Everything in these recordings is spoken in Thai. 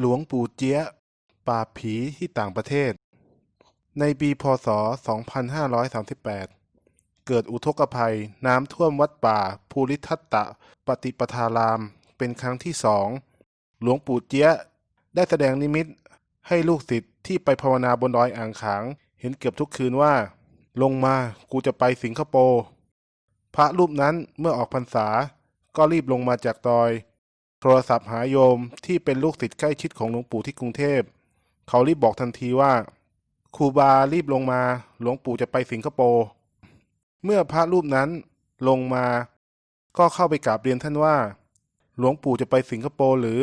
หลวงปู่เจี๊ยะปราบผีที่ต่างประเทศ ในปีพศ 2538 เกิดอุทกภัยน้ำท่วมวัดป่า ภูริทัตตะปฏิปทาราม เป็นครั้งที่สอง หลวงปู่เจี๊ยะได้แสดงนิมิตให้ลูกศิษย์ที่ไปภาวนาบนดอยอ่างขาง เห็นเกือบทุกคืนว่า ลงมากูจะไปสิงคโปร์พระรูปนั้นเมื่อออกพรรษาก็รีบลงมาจากดอย โทรศัพท์หาโยมที่เป็นลูกศิษย์ใกล้ชิดของหลวงปู่ที่กรุงเทพ เขารีบบอกทันทีว่าครูบารีบลงมา หลวงปู่จะไปสิงคโปร์ เมื่อพระรูปนั้นลงมา ก็เข้าไปกราบเรียนท่านว่า หลวงปู่จะไปสิงคโปร์หรือ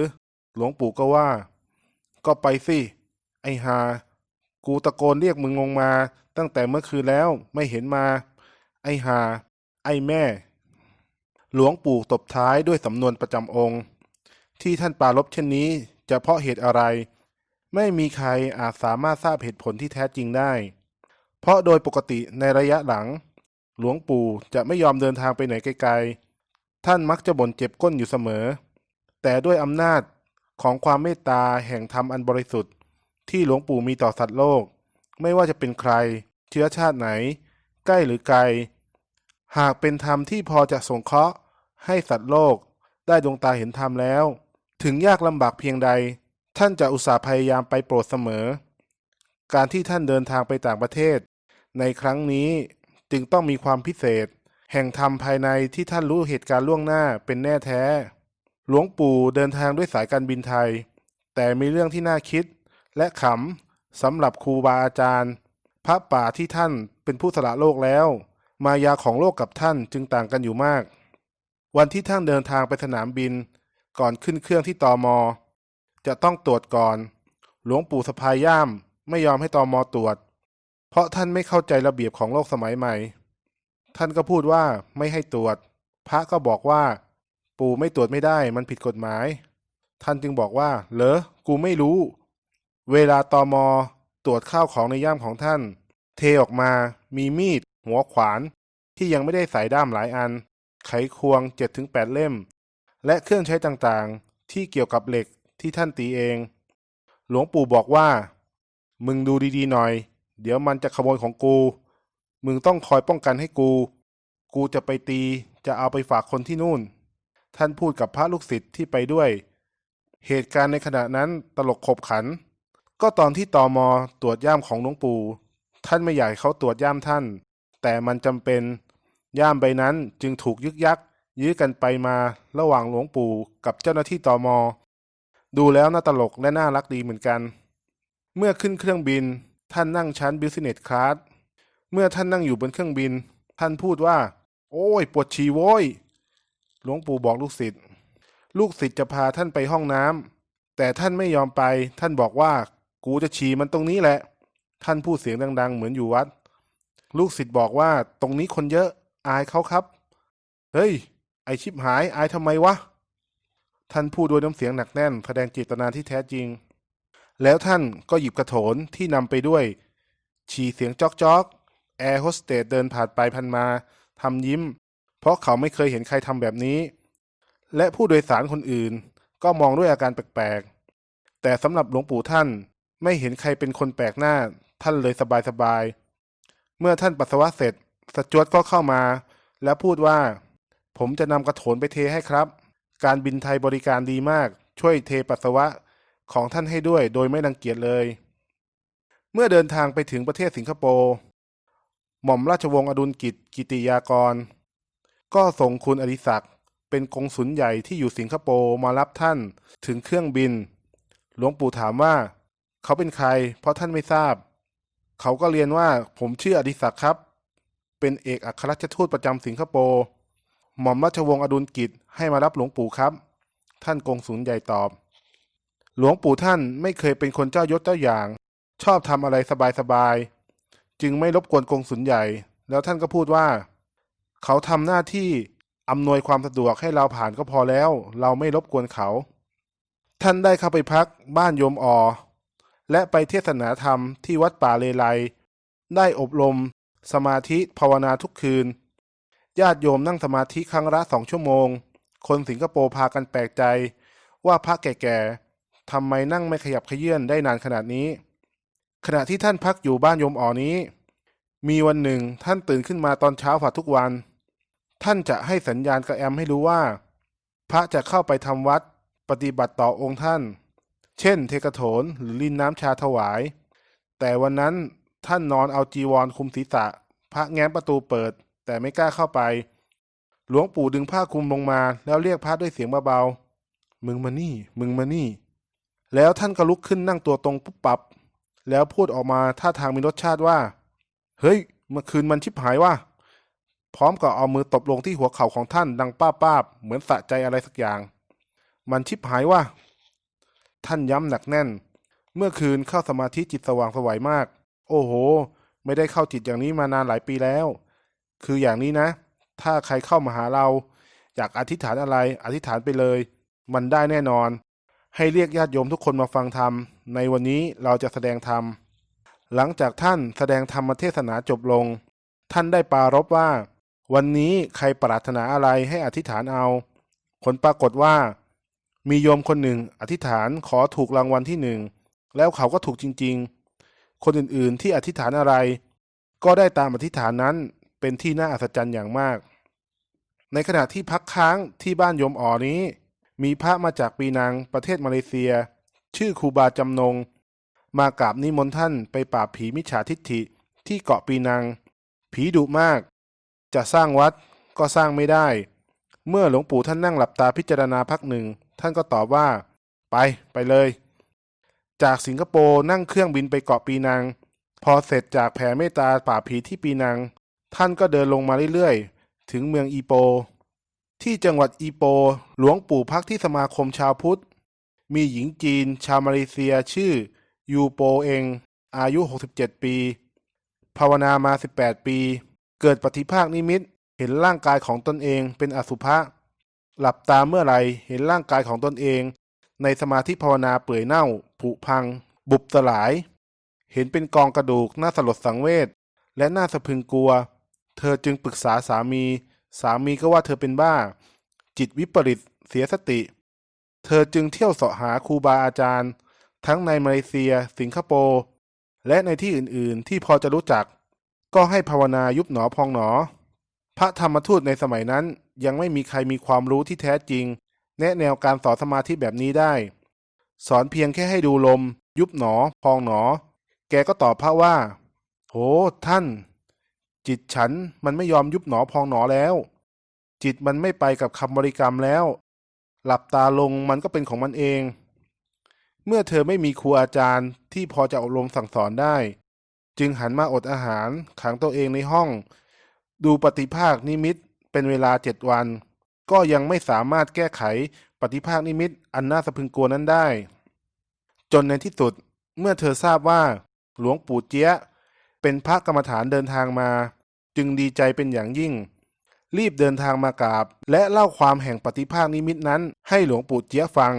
หลวงปู่ก็ว่า ก็ไปสิ ไอฮากูตะโกนเรียกมึงลงมา ตั้งแต่เมื่อคืนแล้วไม่เห็นมา ไอฮาไอแม่ หลวงปู่ตบท้ายด้วยสำนวนประจำองค์ ที่ท่านปรารบเช่นนี้ จะเพราะเหตุอะไร ไม่มีใครอาจสามารถทราบเหตุผลที่แท้จริงได้ เพราะโดยปกติในระยะหลัง หลวงปู่จะไม่ยอมเดินทางไปไหนไกลๆ ท่านมักจะบ่นเจ็บก้นอยู่เสมอ แต่ด้วยอำนาจของความเมตตาแห่งธรรมอันบริสุทธิ์ ที่หลวงปู่มีต่อสัตว์โลก ไม่ว่าจะเป็นใคร เชื้อชาติไหน ใกล้หรือไกล หากเป็นธรรมที่พอจะสงเคราะห์ให้สัตว์โลกได้ดวงตาเห็นธรรมแล้ว ถึงยากลำบากเพียงใด ท่านจะอุตส่าห์พยายามไปโปรดเสมอ การที่ท่านเดินทางไปต่างประเทศ ในครั้งนี้จึงต้องมีความพิเศษ แห่งธรรมภายในที่ท่านรู้เหตุการณ์ล่วงหน้าเป็นแน่แท้ หลวงปู่เดินทางด้วยสายการบินไทย แต่มีเรื่องที่น่าคิด และขำสำหรับครูบาอาจารย์ พระป่าที่ท่านเป็นผู้สละโลกแล้ว มายาของโลกกับท่านจึงต่างกันอยู่มาก วันที่ท่านเดินทางไปสนามบิน ก่อนขึ้นเครื่องที่ตอมอจะต้องตรวจก่อน หลวงปู่สะพายย่ามไม่ยอมให้ตอมอตรวจ เพราะท่านไม่เข้าใจระเบียบของโลกสมัยใหม่ ท่านก็พูดว่าไม่ให้ตรวจ พระก็บอกว่า ปู่ไม่ตรวจไม่ได้มันผิดกฎหมาย ท่านจึงบอกว่า เหรอ กูไม่รู้ เวลาตอมอตรวจข้าวของในย่ามของท่าน เทออกมามีมีด หัวขวาน ที่ยังไม่ได้ใส่ด้ามหลายอัน ไขควง7-8เล่ม และเครื่องใช้ต่างๆ ที่เกี่ยวกับเหล็กที่ท่านตีเอง หลวงปู่บอกว่า มึงดูดีๆหน่อย เดี๋ยวมันจะขโมยของกู มึงต้องคอยป้องกันให้กู กูจะไปตีจะเอาไปฝากคนที่นู่น ท่านพูดกับพระลูกศิษย์ที่ไปด้วย เหตุการณ์ในขณะนั้นตลกขบขัน ก็ตอนที่ตอมอตรวจย่ามของหลวงปู่ ท่านไม่อยากให้เขาตรวจย่ามท่าน แต่มันจำเป็น ย่ามใบนั้นจึงถูกยึกยัก ยื้อกันไปมาระหว่างหลวงปู่กับเจ้าหน้าที่ตอมอดูแล้วน่าตลกและน่ารักดีเหมือนกัน เมื่อขึ้นเครื่องบินท่านนั่งชั้น Business Class เมื่อท่านนั่งอยู่บนเครื่องบิน ท่านพูดว่า โอ้ย ปวดฉี่โว้ย หลวงปู่บอกลูกศิษย์ ลูกศิษย์จะพาท่านไปห้องน้ำแต่ท่านไม่ยอมไป ท่านบอกว่า กูจะฉี่มันตรงนี้แหละ ท่านพูดเสียงดัง ๆ เหมือนอยู่วัด ลูกศิษย์บอกว่า ตรงนี้คนเยอะ อายเขาครับ เฮ้ย ไอชิบหาย อายทำไมวะ ท่านพูดด้วยน้ำเสียงหนักแน่น แสดงเจตนาที่แท้จริง แล้วท่านก็หยิบกระโถนที่นำไปด้วย ฉี่เสียงจอกจอกแอร์โฮสเตสเดินผ่านไปพันมาทำยิ้ม เพราะเขาไม่เคยเห็นใครทำแบบนี้ และผู้โดยสารคนอื่น ก็มองด้วยอาการแปลกๆ แต่สำหรับหลวงปู่ท่านไม่เห็นใครเป็นคนแปลกหน้า ท่านเลยสบายๆ เมื่อท่านปัสสาวะเสร็จ สจวตก็เข้ามา แล้วพูดว่า ผมจะนำกระโถนไปเทให้ครับ การบินไทยบริการดีมาก ช่วยเทปัสสาวะของท่านให้ด้วยโดยไม่รังเกียจเลย เมื่อเดินทางไปถึงประเทศสิงคโปร์หม่อมราชวงศ์อดุลกิจกิติยากร ก็ส่งคุณอดิศักดิ์เป็นกงสุลใหญ่ที่อยู่สิงคโปร์มารับท่านถึงเครื่องบิน หลวงปู่ถามว่า เขาเป็นใคร เพราะท่านไม่ทราบ เขาก็เรียนว่าผมชื่ออดิศักดิ์ครับ เป็นเอกอัครราชทูตประจำสิงคโปร์ หม่อมราชวงศ์อดุลกิจให้มารับหลวงปู่ครับ ท่านกงสุลใหญ่ตอบ หลวงปู่ท่านไม่เคยเป็นคนเจ้ายศเจ้าอย่าง ชอบทำอะไรสบายๆจึงไม่รบกวนกงสุลใหญ่ แล้วท่านก็พูดว่า เขาทำหน้าที่อำนวยความสะดวกให้เราผ่านก็พอแล้ว เราไม่รบกวนเขา ท่านได้เข้าไปพักบ้านโยมออและไปเทศนาธรรมที่วัดป่าเลไลได้อบรม สมาธิภาวนาทุกคืน ญาติโยมนั่งสมาธิครั้งละสองชั่วโมง คนสิงคโปร์พากันแปลกใจ ว่าพระแก่ๆทำไมนั่งไม่ขยับขยื่นได้นานขนาดนี้ ขณะที่ท่านพักอยู่บ้านโยมอ๋อนี้ มีวันหนึ่งท่านตื่นขึ้นมาตอนเช้าผ่าทุกวัน ท่านจะให้สัญญาณกับแอมให้รู้ว่า พระจะเข้าไปทำวัดปฏิบัติต่อองค์ท่าน เช่น เทกโถนหรือลินน้ำชาถวาย แต่วันนั้นท่านนอนเอาจีวรคุมศีรษะ พระแง้มประตูเปิด แต่ไม่กล้าเข้าไป หลวงปู่ดึงผ้าคลุมลงมา แล้วเรียกพระด้วยเสียงเบาๆ มึงมานี่ มึงมานี่ แล้วท่านก็ลุกขึ้นนั่งตัวตรงปุ๊บปับ แล้วพูดออกมาท่าทางมีรสชาติว่า เฮ้ย เมื่อคืนมันชิบหายว่ะ พร้อมกับเอามือตบลงที่หัวเข่าของท่านดังป้าป้าบๆเหมือนสะใจอะไรสักอย่าง มันชิบหายว่ะ ท่านย้ำหนักแน่น เมื่อคืนเข้าสมาธิจิตสว่างสวัยมาก โอ้โห ไม่ได้เข้าจิตอย่างนี้มานานหลายปีแล้ว คืออย่างนี้นะ ถ้าใครเข้ามาหาเรา อยากอธิษฐานอะไร อธิษฐานไปเลย มันได้แน่นอน ให้เรียกญาติโยมทุกคนมาฟังธรรม ในวันนี้เราจะแสดงธรรม หลังจากท่านแสดงธรรมเทศนาจบลง ท่านได้ปรารภว่า วันนี้ใครปรารถนาอะไรให้อธิษฐานเอาผลปรากฏว่า มีโยมคนหนึ่งอธิษฐานขอถูกรางวัลที่หนึ่งแล้วเขาก็ถูกจริง ๆ คนอื่นๆที่อธิษฐานอะไร ก็ได้ตามอธิษฐานนั้น เป็นที่น่าอัศจรรย์อย่างมาก ในขณะที่พักค้างที่บ้านโยมอ๋อนี้ มีพระมาจากปีนังประเทศมาเลเซีย ชื่อครูบาจำนง มากราบนิมนต์ท่านไปปราบผีมิจฉาทิฏฐิที่เกาะปีนัง ผีดุมาก จะสร้างวัดก็สร้างไม่ได้ เมื่อหลวงปู่ท่านนั่งหลับตาพิจารณาพักหนึ่ง ท่านก็ตอบว่า ไปไปเลย จากสิงคโปร์นั่งเครื่องบินไปเกาะปีนัง พอเสร็จจากแผ่เมตตาป่าบผีที่ปีนัง ท่านก็เดินลงมาเรื่อยๆ ถึงเมืองอีโป ที่จังหวัดอีโป หลวงปู่พักที่สมาคมชาวพุทธ มีหญิงจีนชาวมาเลเซียชื่อ ยูโปเอง อายุ 67 ปี ภาวนามา 18 ปี เกิดปฏิภาคนิมิต เห็นร่างกายของตนเองเป็นอสุภะ หลับตาเมื่อไหรเห็นร่างกายของตนเอง ในสมาธิภาวนาเปื่อยเน่า ผุพัง บุบสลาย เห็นเป็นกองกระดูกน่าสลดสังเวชและน่าสะพึงกลัว เธอจึงปรึกษาสามี สามีก็ว่าเธอเป็นบ้า จิตวิปริตเสียสติ เธอจึงเที่ยวเสาะหาครูบาอาจารย์ ทั้งในมาเลเซีย สิงคโปร์และในที่อื่นๆ ที่พอจะรู้จัก ก็ให้ภาวนายุบหนอพองหนอ พระธรรมทูตในสมัยนั้นยังไม่มีใครมีความรู้ที่แท้จริง แนะแนวการสอนสมาธิแบบนี้ได้ สอนเพียงแค่ให้ดูลม ยุบหนอ พองหนอ แกก็ตอบพระว่า โห ท่าน จิตฉันมันไม่ยอมยุบหนอพองหนอแล้ว จิตมันไม่ไปกับคำบริกรรมแล้ว หลับตาลงมันก็เป็นของมันเอง เมื่อเธอไม่มีครูอาจารย์ที่พอจะอบรมสั่งสอนได้ จึงหันมาอดอาหารขังตัวเองในห้อง ดูปฏิภาคนิมิตเป็นเวลาเจ็ดวัน ก็ยังไม่สามารถแก้ไขปฏิภาคนิมิตอันน่าสะพึงกลัวนั้นได้ จนในที่สุดเมื่อเธอทราบว่า หลวงปู่เจี๊ยะ เป็นพระกรรมฐานเดินทางมา จึงดีใจเป็นอย่างยิ่ง รีบเดินทางมากราบ และเล่าความแห่งปฏิภาคนิมิตนั้น ให้หลวงปู่เจี๊ยฟัง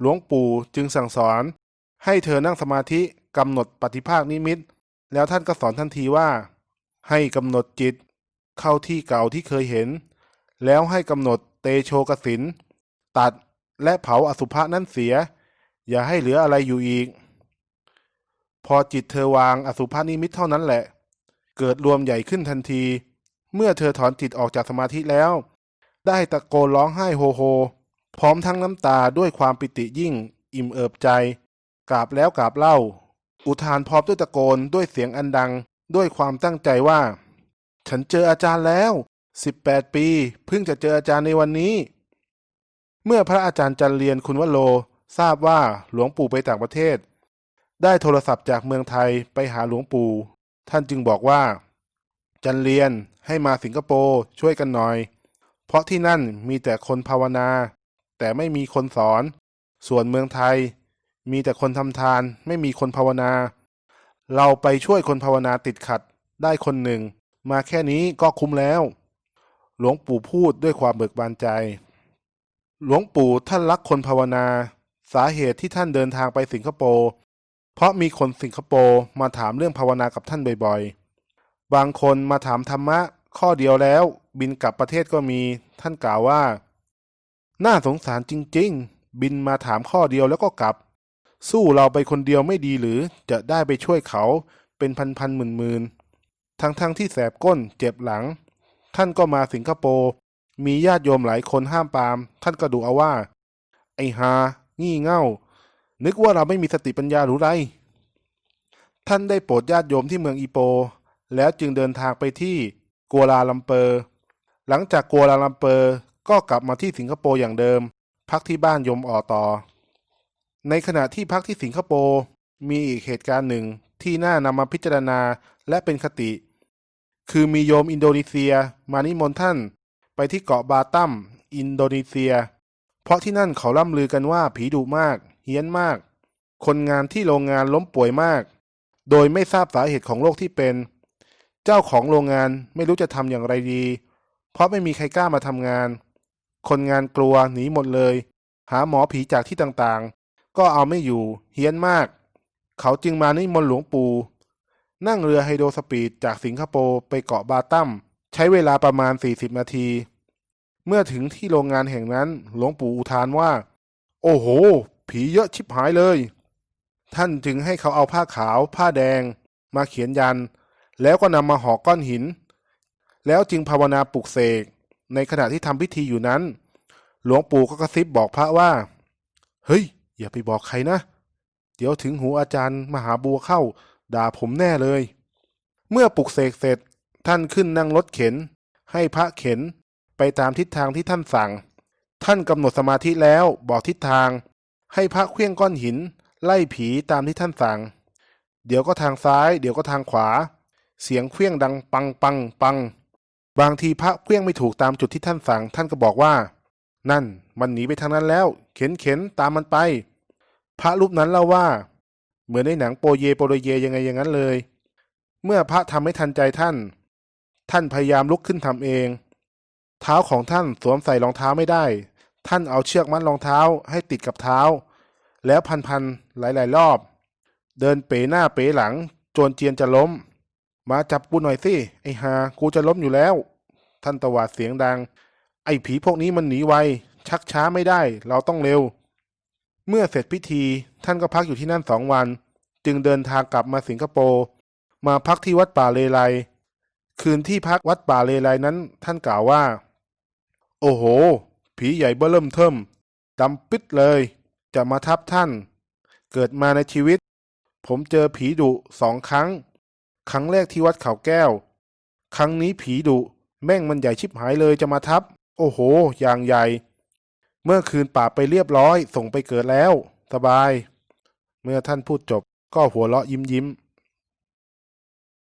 หลวงปู่จึงสั่งสอน ให้เธอนั่งสมาธิกำหนดปฏิภาคนิมิต แล้วท่านก็สอนทันทีว่า ให้กำหนดจิต เข้าที่เก่าที่เคยเห็น แล้วให้กำหนดเตโชกสินตัดและเผาอสุภะนั้นเสีย อย่าให้เหลืออะไรอยู่อีก พอจิตเธอวางอสุภานิมิตเท่านั้นแหละ เกิดรวมใหญ่ขึ้นทันที เมื่อเธอถอนจิตออกจากสมาธิแล้ว ได้ตะโกนร้องไห้โฮโฮ พร้อมทั้งน้ำตาด้วยความปิติยิ่ง อิ่มเอิบใจกราบแล้วกราบเล่า อุทานพร้อมด้วยตะโกนด้วยเสียงอันดังด้วยความตั้งใจว่า ฉันเจออาจารย์แล้ว18ปี เพิ่งจะเจออาจารย์ในวันนี้ เมื่อพระอาจารย์จันเรียนคุณวโล ทราบว่าหลวงปู่ไปต่างประเทศ ได้โทรศัพท์จากเมืองไทยไปหาหลวงปู่ ท่านจึงบอกว่า จันเรียนให้มาสิงคโปร์ช่วยกันหน่อย เพราะที่นั่นมีแต่คนภาวนา แต่ไม่มีคนสอน ส่วนเมืองไทย มีแต่คนทำทานไม่มีคนภาวนา เราไปช่วยคนภาวนาติดขัดได้คนหนึ่ง มาแค่นี้ก็คุ้มแล้ว หลวงปู่พูดด้วยความเบิกบานใจ หลวงปู่ท่านรักคนภาวนา สาเหตุที่ท่านเดินทางไปสิงคโปร์ เพราะมีคนสิงคโปร์มาถามเรื่องภาวนากับท่านบ่อยๆ บางคนมาถามธรรมะข้อเดียวแล้ว บินกลับประเทศก็มีท่านกล่าวว่า น่าสงสารจริงๆ บินมาถามข้อเดียวแล้วก็กลับ สู้เราไปคนเดียวไม่ดีหรือจะได้ไปช่วยเขาเป็นพันพันหมื่นๆทั้งๆที่แสบก้นเจ็บหลัง ท่านก็มาสิงคโปร์มีญาติโยมหลายคนห้ามปาม ท่านก็ดูเอาว่า ไอ้ฮางี่เง่า นึกว่าเราไม่มีสติปัญญาหรือไร ท่านได้โปรดญาติโยมที่เมืองอีโป แล้วจึงเดินทางไปที่กัวลาลัมเปอร์ หลังจากกัวลาลัมเปอร์ก็กลับมาที่สิงคโปร์อย่างเดิม พักที่บ้านโยมออต่อ ในขณะที่พักที่สิงคโปร์มีอีกเหตุการณ์หนึ่งที่น่านำมาพิจารณาและเป็นคติ คือมีโยมอินโดนีเซียมานิมนต์ท่าน ไปที่เกาะบาตัมอินโดนีเซีย เพราะที่นั่นเขาล่ำลือกันว่าผีดุมาก เฮี้ยนมาก คนงานที่โรงงานล้มป่วยมาก โดยไม่ทราบสาเหตุของโรคที่เป็น เจ้าของโรงงานไม่รู้จะทำอย่างไรดี เพราะไม่มีใครกล้ามาทำงาน คนงานกลัวหนีหมดเลย หาหมอผีจากที่ต่างๆ ก็เอาไม่อยู่ เฮี้ยนมาก เขาจึงมานิมนต์หลวงปู่ นั่งเรือไฮโดรสปีดจากสิงคโปร์ไปเกาะบาตัมใช้เวลาประมาณ 40 นาที เมื่อถึงที่โรงงานแห่งนั้น หลวงปู่อุทานว่า โอ้โห ผีเยอะชิบหายเลย ท่านจึงให้เขาเอาผ้าขาว ผ้าแดง มาเขียนยัน แล้วก็นำมาห่อก้อนหิน แล้วจึงภาวนาปลุกเสก ในขณะที่ทำพิธีอยู่นั้น หลวงปู่ก็กระซิบบอกพระว่า เฮ้ย อย่าไปบอกใครนะ เดี๋ยวถึงหูอาจารย์มหาบัวเข้า ด่าผมแน่เลย เมื่อปลุกเสกเสร็จ ท่านขึ้นนั่งรถเข็น ให้พระเข็นไปตามทิศทางที่ท่านสั่งท่านกำหนดสมาธิแล้วบอกทิศทาง ให้พระเคลื่องก้อนหิน ไล่ผีตามที่ท่านสั่ง เดี๋ยวก็ทางซ้าย เดี๋ยวก็ทางขวา เสียงเคลื่องดังปังปังปัง บางทีพระเคลื่องไม่ถูกตามจุดที่ท่านสั่ง ท่านก็บอกว่า นั่นมันหนีไปทางนั้นแล้ว เข็นเข็นตามมันไป พระรูปนั้นเล่าว่า เหมือนในหนังโปเยโปโรเยยังไงอย่างนั้นเลย เมื่อพระทำให้ทันใจท่าน ท่านพยายามลุกขึ้นทำเอง เท้าของท่านสวมใส่รองเท้าไม่ได้ ท่านเอาเชือกมัดรองเท้าให้ติดกับเท้า แล้วพันๆหลายๆ รอบ เดินเป๋หน้าเป๋หลัง จนเจียนจะล้ม มาจับกูหน่อยสิไอ้หากูจะล้มอยู่แล้ว ท่านตวาดเสียงดัง ไอ้ผีพวกนี้มันหนีไวชักช้าไม่ได้เราต้องเร็ว เมื่อเสร็จพิธีท่านก็พักอยู่ที่นั่นสองวัน จึงเดินทางกลับมาสิงคโปร์มาพักที่วัดป่าเลไลคืนที่พักวัดป่าเลไลนั้น ท่านกล่าวว่า โอ้โห ผีใหญ่เบ้อเริ่มเทิมดำปิดเลย จะมาทับท่าน เกิดมาในชีวิต ผมเจอผีดุสองครั้ง ครั้งแรกที่วัดเขาแก้ว ครั้งนี้ผีดุแม่งมันใหญ่ชิบหายเลยจะมาทับ โอ้โห อย่างใหญ่ เมื่อคืนป่าไปเรียบร้อย ส่งไปเกิดแล้ว สบาย เมื่อท่านพูดจบก็หัวเราะยิ้มยิ้ม